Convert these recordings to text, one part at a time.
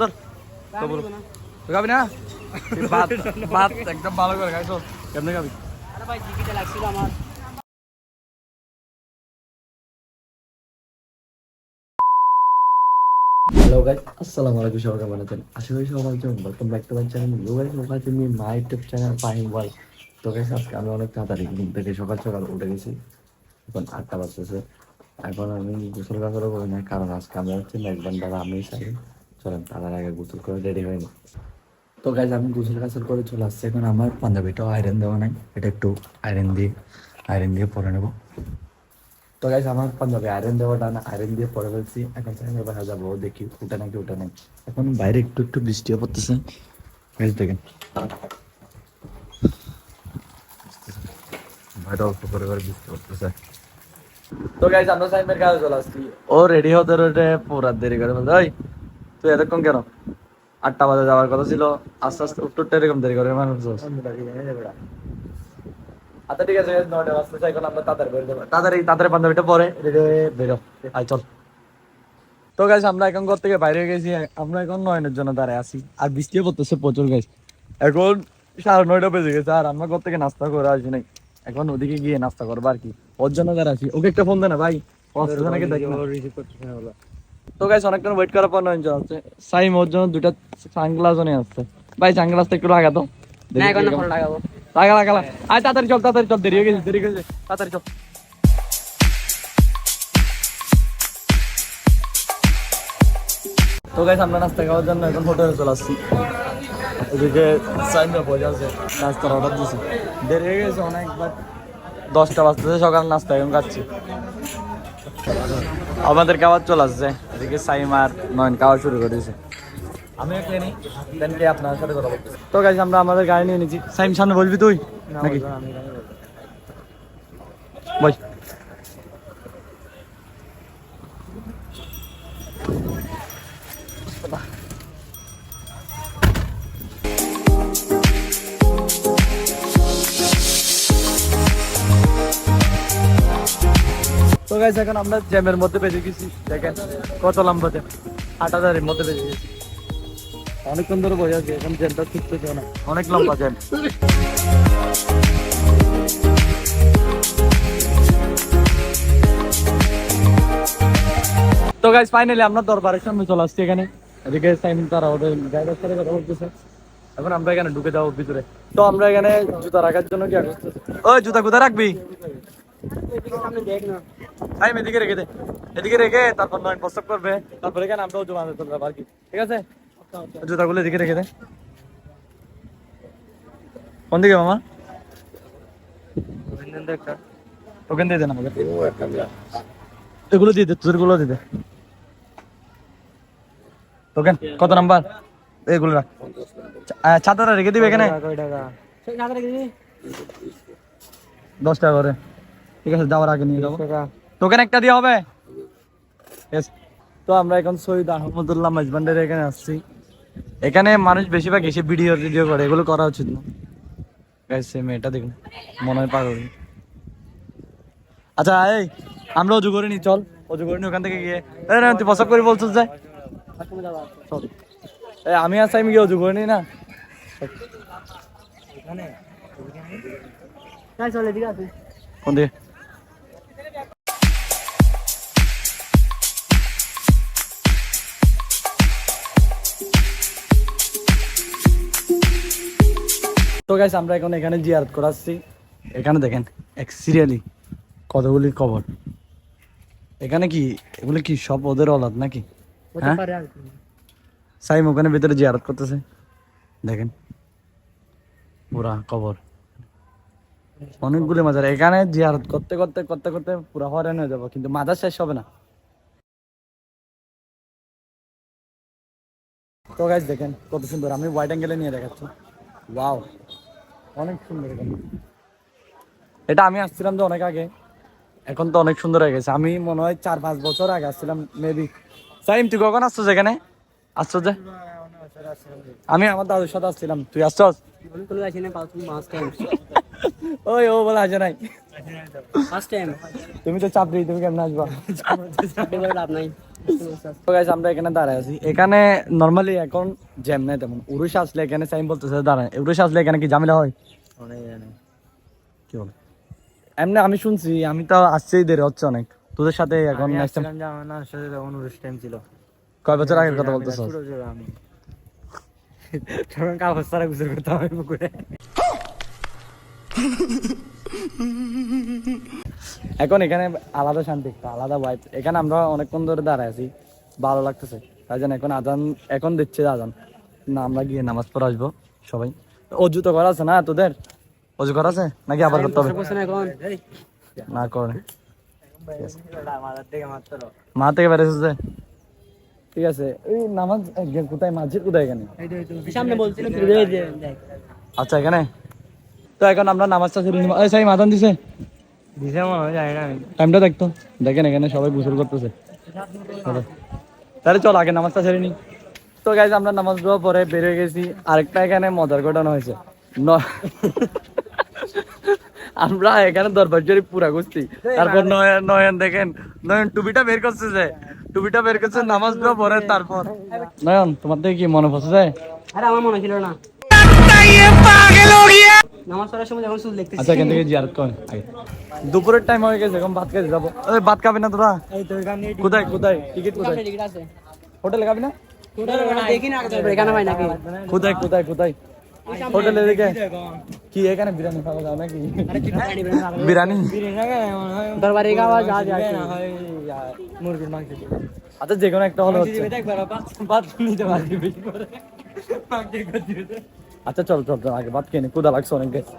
ধর কবর না? ভাত ভাত একদম ভালো করে খাইছো। কেমনে খাবি? আরে ভাই টিকিটে লাগছিল আমার। হ্যালো গাইস আসসালামু আলাইকুম সবাই কেমন আছেন? আশা করি সবাই ভালো welcome back to my channel you guys সবাই আছেন মাই ইউটিউব চ্যানেল ফাহিম বল তো গাইস আজকে আমি অনেক তাড়াতাড়ি ঘুম থেকে সকাল সকাল উঠে গেছি। এখন আটটা বাজতেছে। এখন আমি গোসল গাছলও করি না কারণ আজকে আমরা হচ্ছে মেজবান দ্বারা আমি সারি চলেন তার আগে গোসল করে রেডি হয়নি তো গাইজ আমি গোসল গাছল করে চলে আসছি। এখন আমার পাঞ্জাবিটাও আয়রন দেওয়া নাই। এটা একটু আয়রন দিয়ে আয়রন দিয়ে পরে নেব। তো গাইস আমার পাঞ্জাবি আয়রন দেওয়াটা না আয়রন দিয়ে পরে ফেলছি। এখন চাইলে বাইরে যাব দেখি, উঠে নাকি, উঠে নাই। এখন বাইরে একটু একটু বৃষ্টিও পড়তেছে। গাইস দেখেন। বাইরে অল্প করে করে বৃষ্টি পড়তেছে। তো গাইস আমরা সাইমের কাছে চলে আসছি। ও রেডি হতে হতে পুরা দেরি করে ওই তুই এতক্ষণ কেন? আটটা বাজে যাওয়ার কথা ছিল। আস্তে আস্তে এরকম দেরি করে মানুষ আচ্ছা ঠিক আছে তাড়াতাড়ি পাঞ্জাবিটা পরে। বেরো। আয়, চল। তো আমরা এখন ঘর থেকে বাইরে গেছি। আমরা এখন নয়নের জন্য দাঁড়ায় আছি। আর বৃষ্টিও পড়তেছে প্রচুর গাইস এখন সাড়ে নয়টা বেজে গেছে, আর আমরা ঘর থেকে নাস্তা করে আসি নাই। এখন ওদিকে গিয়ে নাস্তা করব আর কি। ওর জন্য দাঁড়া ওকে একটা ফোন দে না, ভাই। আসতেছে নাকি, দেখি। তো গাইস অনেকক্ষণ ওয়েট করার পর নয়ন চলছে সাইম ওর জন্য দুটা সানগ্লাসও নিয়ে আসছে। ভাই সানগ্লাসটা একটু লাগা তো না এখন ফোন লাগাবো। লাগা লাগা লাগা। আয় তাড়াতাড়ি চল তাড়াতাড়ি চল দেরি হয়ে গেছে দেরি হয়ে গেছে। তাড়াতাড়ি চল। তো গাইস আমরা নাস্তা খাওয়ার জন্য এখন হোটেলে চলে আসছি। এদিকে সাইমে বসে আছে নাস্তার অর্ডার দেরি হয়ে গেছে অনেকবার দশটা বাজতেছে সকাল নাস্তা এখন খাচ্ছি। আমাদের খাবার চলে আসছে। এদিকে সাইম আর নয়ন খাওয়া শুরু করেছে আমি একটা নেই দেন কে আপনার সাথে কথা বলতে তো গাইস আমরা আমাদের গাড়ি নিয়ে নিয়েছি সাইম সামনে বলবি তুই? নাকি? বল গাইস এখন আমরা জ্যামের মধ্যে বেজে গেছি। দেখেন, কত লম্বা জ্যাম। মধ্যে বেজে গেছি। অনেকক্ষণ ধরে বসে আছে, এখন জ্যামটা না। অনেক লম্বা জ্যাম। তো গাইস ফাইনালি আমরা দরবারের সামনে চলে আসছি এখানে। এদিকে সাইন তারা ওদের ড্রাইভার সাথে কথা বলতেছে। এখন আমরা এখানে ঢুকে যাব ভিতরে। তো আমরা এখানে জুতা রাখার জন্য কি ওই জুতা কোথায় রাখবি? টাইম এদিকে রেখে দে। এদিকে রেখে তারপর নয়ন প্রস্তাব করবে। তারপরে এখানে আমরাও জমা পারব আর কি ঠিক আছে? জুতাগুলো এদিকে রেখে দে। কোন দিকে মামা? ওখান দিয়ে দেন আমাকে। এগুলো দিয়ে দে তোদেরগুলো দিয়ে দে। তোকেন কত নাম্বার? এগুলো রাখ। ছাতাটা রেখে দিবে এখানে? দশ টাকা করে। ঠিক আছে যাওয়ার আগে নিয়ে যাব। তোকেন একটা দিয়ে হবে? তো আমরা এখন শহীদ আহমদুল্লাহ মেজবান্ডের এখানে আসছি। এখানে মানুষ বেশিরভাগ এসে ভিডিও ভিডিও করে এগুলো করা উচিত না। মেয়েটা দেখুন মনে হয় পাগল। আচ্ছা এই আমরা অজু করে নি চল। অজু করে নি ওখান থেকে গিয়ে। তুই প্রসাব করে বলছিস যে। চল। এই আমি আর সাইম গিয়ে অজু করে নি। কোন দিকে তো গাইস আমরা এখন এখানে জিয়ারত করাচ্ছি। এখানে দেখেন এক সিরিয়ালি কতগুলি কবর। এখানে কি এগুলি কি সব ওদের অলাদ নাকি? হ্যাঁ? সাইম ওখানে ভিতরে জিয়ারত করতেছে। দেখেন পুরা কবর। অনেকগুলি মাজার। এখানে জিয়ারত করতে করতে করতে করতে পুরা হরেন হয়ে যাব কিন্তু মাজার শেষ হবে না। তো গাইজ দেখেন কত সুন্দর। আমি হোয়াইট অ্যাঙ্গেলে নিয়ে দেখাচ্ছি। ওয়াও অনেক সুন্দর এটা আমি আসছিলাম তো অনেক আগে। এখন তো অনেক সুন্দর হয়ে গেছে। আমি মনে হয় চার পাঁচ বছর আগে আসছিলাম মেবি সাইম, তুই কখন আসছো এখানে? আসছো যে? আমি আমার দাদুর সাথে আসছিলাম। তুই আসছস? ওই ও বলে আসে নাই। তুমি তো চাপড়ি তুমি কেমন আসবা? আমরা এখানে দাঁড়ায় আছি। এখানে নর্মালি এখন জ্যাম নাই তেমন। উরুষ আসলে এখানে সাইম বলতেছে দাঁড়ায়। উরুষ আসলে এখানে কি ঝামেলা হয়? কি বলে? এমনি আমি শুনছি আমি তো আসছেই দেরি হচ্ছে অনেক। তোদের সাথে এখন আমার সাথে তখন উরুষ টাইম ছিল। কয় বছর আগের কথা বলতেছ আমি। তখন কাগজ গুজর আমি পুকুরে। এখন এখানে আলাদা শান্তি একটা আলাদা ভাইব এখানে আমরা অনেকক্ষণ ধরে দাঁড়ায় আছি ভালো লাগতেছে। তাই জন্য এখন আজান এখন দিচ্ছে আজান। না আমরা গিয়ে নামাজ পড়ে আসব সবাই। অজু তো করা আছে না তোদের? অজু করা আছে? নাকি আবার করতে হবে? না করে মাথার থেকে মা থেকে ঠিক আছে। এই নামাজ কোথায় মাঝে কোথায় এখানে? সামনে বলছিল আচ্ছা এখানে? তো এখন আমরা নামাজটা সেরে নিব সাই মাদান দিছে? দিছে মনে হয় জানি না টাইমটা দেখতো দেখেন এখানে সবাই গোসল করতেছে। তাহলে চল আগে নামাজটা সেরে নি। তো গাইজ আমরা নামাজ দেওয়া পরে বেরিয়ে গেছি। আরেকটা এখানে মজার ঘটনা হয়েছে। আমরা এখানে দরবার শরীফ পুরা ঘুরছি তারপর নয়ন নয়ন দেখেন নয়ন টুপিটা বের করছে যে টুপিটা বের করছে নামাজ দেওয়া পরে তারপর। নয়ন তোমার থেকে কি মনে পড়ছে যায় আরে আমার মনে ছিল না। নামাজ পড়ার সময় যখন সুদ লিখতেছি আচ্ছা এখান থেকে জিয়ারত করেন দুপুরের টাইম হয়ে গেছে এখন ভাত খেতে যাব। ওই ভাত খাবি না তোরা? কোথায় কোথায়? টিকিট কোথায় হোটেলে খাবি না? কোথায় কোথায় কোথায়? হোটেলে দেখে। কি এখানে বিরিয়ানি খাওয়া যাও নাকি? বিরিয়ানি দরবারে খাওয়া যা যা মুরগির মাংস। আচ্ছা যে কোনো একটা হলো হচ্ছে। আচ্ছা চল চল চল আগে ভাত খেয়ে নি কুদা লাগছে অনেক গেছে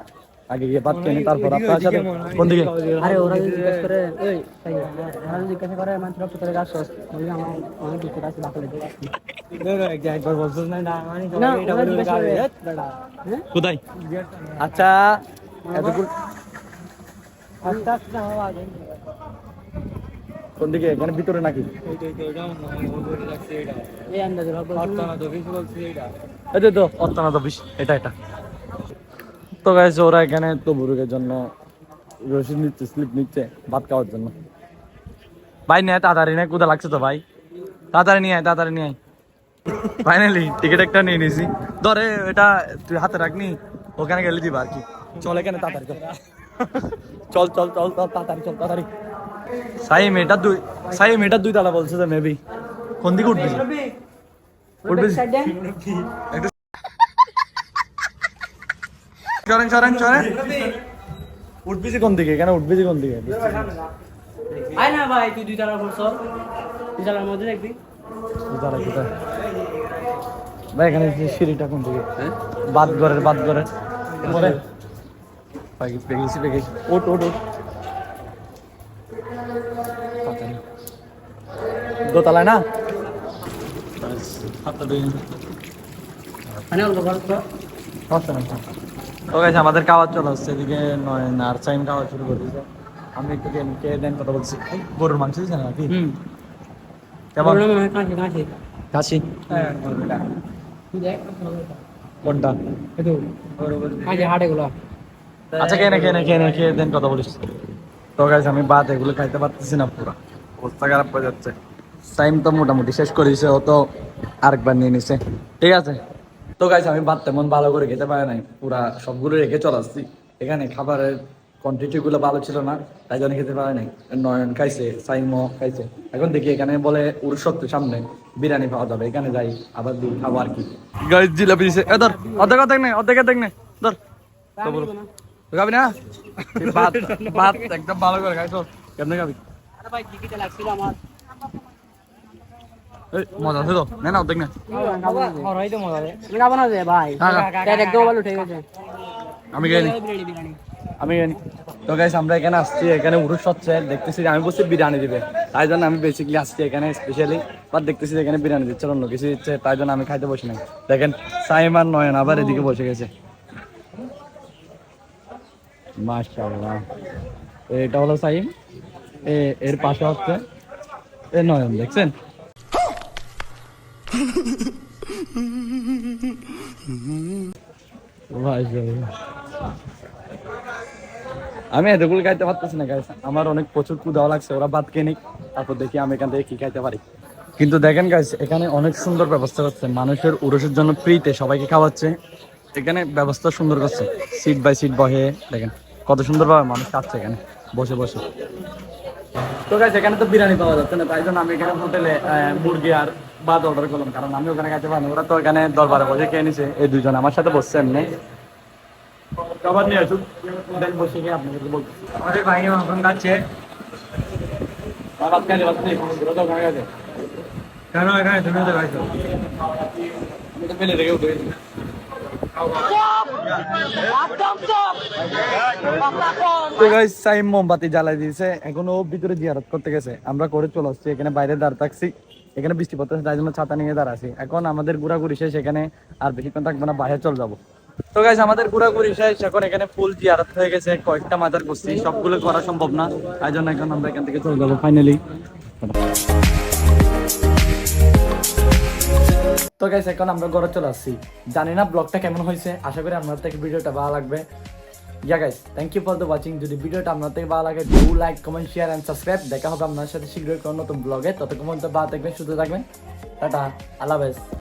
আগে গিয়ে ভাত খেয়ে নি তারপর আপনার সাথে কোন দিকে? আরে ওরা যদি জিজ্ঞেস করে এই ওরা যদি জিজ্ঞাসা করে মাত্র তোরে গাছ বলবি আমার অনেক কিছু আছে বাকলে না ওরা জিজ্ঞাসা করে। হ্যাঁ? কোথায়? আচ্ছা হওয়া আগে। কোন দিকে? এখানে ভিতরে নাকি? তো এটা এটা। তো গাইছে ওরা এখানে তো জন্য রসিদ নিচ্ছে স্লিপ নিচ্ছে, ভাত খাওয়ার জন্য। ভাই নিয়ে তাড়াতাড়ি নেয় কোথা লাগছে তো ভাই। তাড়াতাড়ি নিয়ে আয়, তাড়াতাড়ি নিয়ে আয়। ফাইনালি টিকিট একটা নিয়ে নিয়েছি ধরে এটা তুই হাতে রাখনি ওখানে গেলে দিবা আর কি। চল এখানে, তাড়াতাড়ি চল চল চল চল, তাড়াতাড়ি চল, তাড়াতাড়ি। সাই মেয়েটা দুই সাই মেয়েটা দুই তালা বলছে যে মেবি কোন দিকে উঠবি? উঠবি? একটু চলেন চলেন উঠবি যে কোন দিকে? কেন উঠবি যে কোন দিকে? আয় না ভাই তুই দুই উপর দুই তালার মধ্যে দেখবি। কোথায় কোথায় ভাই এখানে যে সিঁড়িটা কোন দিকে? বাদ ঘরের বাদ ঘরের পরে পেগেছি পেগেছি। ওট ওট ওট তাড়াতাড়ি। দোতলায় না হাতটা ধুয়ে নিই। মানে অল্প ঘর তো সমস্যা নেই তো গাইছে আমাদের খাওয়ার চলে আসছে এদিকে নয় চাইম খাওয়া শুরু করে দিয়েছে। আমি একটু গেম কে দেন কথা বলছি। গরুর মাংস দিচ্ছে নাকি? কেমন? কাশি দেখ কোনটা? আচ্ছা কে না কে না কে না কে দেন কথা বলিস। তো গাইছে আমি বাদ এগুলো খাইতে পারতেছি না পুরো। অবস্থা খারাপ হয়ে যাচ্ছে। টাইম তো মোটামুটি শেষ করে দিছে ও তো আরেকবার নিয়ে নিছে। ঠিক আছে? তো গাইছে আমি ভাত তেমন ভালো করে খেতে পারি নাই পুরা সবগুলো রেখে চলে আসছি। এখানে খাবারের কোয়ান্টিটি গুলো ভালো ছিল না তাই জন্য খেতে পারে নাই। নয়ন খাইছে সাইমো খাইছে। এখন দেখি এখানে বলে উরুসত্বের সামনে বিরিয়ানি পাওয়া যাবে এখানে যাই আবার দিই খাব আর কি। গাইস জিলাপি দিছে। এ ধর অর্ধেক অর্ধেক নেই অর্ধেক অর্ধেক নেই ধর। খাবি না? ভাত ভাত একদম ভালো করে খাইছো। কেমনে খাবি? আরে ভাই টিকিটে লাগছিল আমার। মজা আছে তো? না না। অর্ধেক না। আমি আমি তো গাইস আমরা এখানে আসছি, এখানে উরুষ হচ্ছে। দেখতেছি আমি বলছি বিরিয়ানি দিবে। তাই জন্য আমি বেসিক্যালি আসছি এখানে স্পেশালি বাট দেখতেছি এখানে বিরিয়ানি দিচ্ছে, অন্য কিছু দিচ্ছে। তাই জন্য আমি খাইতে বসি নাই। দেখেন, সাইম আর নয়ন আবার এদিকে বসে গেছে। এটা হলো সাইম। এর পাশে হচ্ছে, এ, নয়ন, দেখছেন? আমি এতগুলো খাইতে পারতেছি না গাইস আমার অনেক প্রচুর ক্ষুদাও লাগছে, ওরা ভাত খেয়ে তারপর দেখি আমি এখান থেকে কি খাইতে পারি। কিন্তু দেখেন গাইস এখানে অনেক সুন্দর ব্যবস্থা করছে। মানুষের উরসের জন্য ফ্রিতে সবাইকে খাওয়াচ্ছে। এখানে ব্যবস্থা সুন্দর করছে। সিট বাই সিট বহে, দেখেন, কত সুন্দরভাবে মানুষ খাচ্ছে এখানে। বসে বসে। তো গাইস এখানে তো বিরিয়ানি পাওয়া যাচ্ছে না, তাই জন্য আমি এখানে হোটেলে মুরগি আর ভাত অর্ডার করলাম কারণ আমি ওখানে খাইতে পারি ওরা তো এখানে দরবারে বসে খেয়ে নিছে এই দুজন আমার সাথে বসছে এমনি। খাবার নিয়ে আসুন। দেখ বসে গিয়ে আপনাদেরকে আমাদের ভাই এখন খাচ্ছে ওখানে কেন এখানে তুমি তো খাইছো আমি তো ফেলে রেখে উঠে গেছি। তো গাইস সাইম মোমবাতি জ্বালাই দিয়েছে। এখন ও ভিতরে জিয়ারত করতে গেছে। আমরা করে চলে আসছি এখানে বাইরে দাঁড় থাকছি। এখানে বৃষ্টি পড়তেছে, তাই জন্য ছাতা নিয়ে দাঁড় আছি এখন আমাদের ঘোরাঘুরি শেষ, এখানে আর বেশিক্ষণ থাকব না, বাইরে চলে যাব। তো আমাদের ঘোরাঘুরি শেষ, এখন এখানে ফুল জিয়ারত হয়ে গেছে, কয়েকটা মাজার করছি সবগুলো করা সম্ভব না, তাই জন্য এখন আমরা এখান থেকে চলে যাব ফাইনালি তো এখন আমরা ঘরে চলে আসছি। জানি না ব্লগটা কেমন হয়েছে, আশা করি আপনার থেকে ভিডিওটা ভালো লাগবে। Yeah guys thank you for the watching যদি ভিডিওটা আপনার থেকে ভালো লাগে do like comment share and subscribe দেখা হবে আপনার সাথে শীঘ্রই কোনো নতুন ব্লগে ততক্ষণ পর্যন্ত ভালো থাকবেন, সুস্থ থাকবেন। টাটা, আল্লাহ হাফেজ।